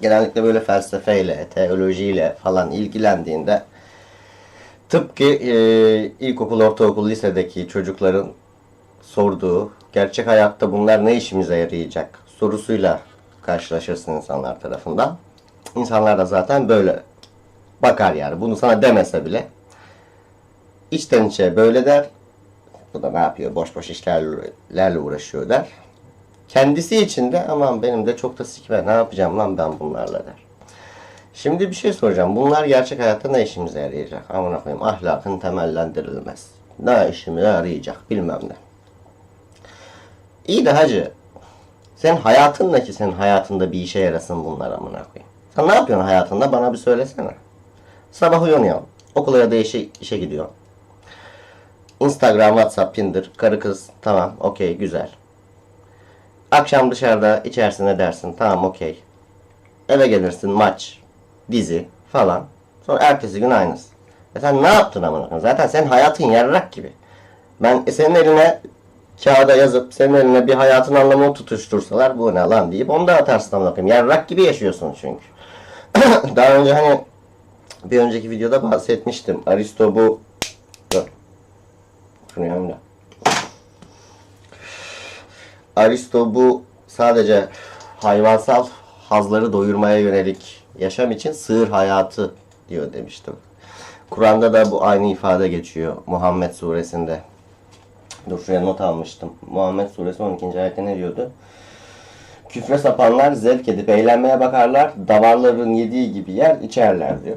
genellikle böyle felsefeyle, teolojiyle falan ilgilendiğinde tıpkı e, ilkokul, ortaokul, lisedeki çocukların sorduğu gerçek hayatta bunlar ne işimize yarayacak sorusuyla karşılaşırsın insanlar tarafından. İnsanlar da zaten böyle bakar yani. Bunu sana demese bile içten içe böyle der. Bu da ne yapıyor? Boş boş işlerle uğraşıyor der. Kendisi için de aman benim de çok da sikme ne yapacağım lan ben bunlarla der. Şimdi bir şey soracağım. Bunlar gerçek hayatta ne işimize yarayacak? Amına koyayım ahlakın temellendirilmez. Ne işime yarayacak bilmem ne. İyi de hacı sen hayatınla ki senin hayatında bir işe yarasın bunlar amına koyayım. Sen ne yapıyorsun hayatında bana bir söylesene. Sabah uyanıyorsun. Okula ya da işe, işe gidiyorsun. Instagram, WhatsApp, Tinder, karı kız tamam okey güzel. Akşam dışarıda içersin edersin tamam okey. Eve gelirsin maç, dizi falan. Sonra ertesi gün aynısı. E sen ne yaptın amına? Zaten senin hayatın yarrak gibi. Ben e, senin eline kağıda yazıp senin eline bir hayatın anlamını tutuştursalar bu ne lan deyip onu da atarsın amına. Yarrak gibi yaşıyorsun çünkü. Daha önce hani bir önceki videoda bahsetmiştim. Aristo bu Dur. Şunu yapayım da. Aristo bu sadece hayvansal hazları doyurmaya yönelik yaşam için sığır hayatı diyor demiştim. Kur'an'da da bu aynı ifade geçiyor. Muhammed suresinde. Dur şuraya not almıştım. Muhammed suresi 12. ayette ne diyordu? Küfre sapanlar zevk edip eğlenmeye bakarlar. Davarların yediği gibi yer içerler diyor.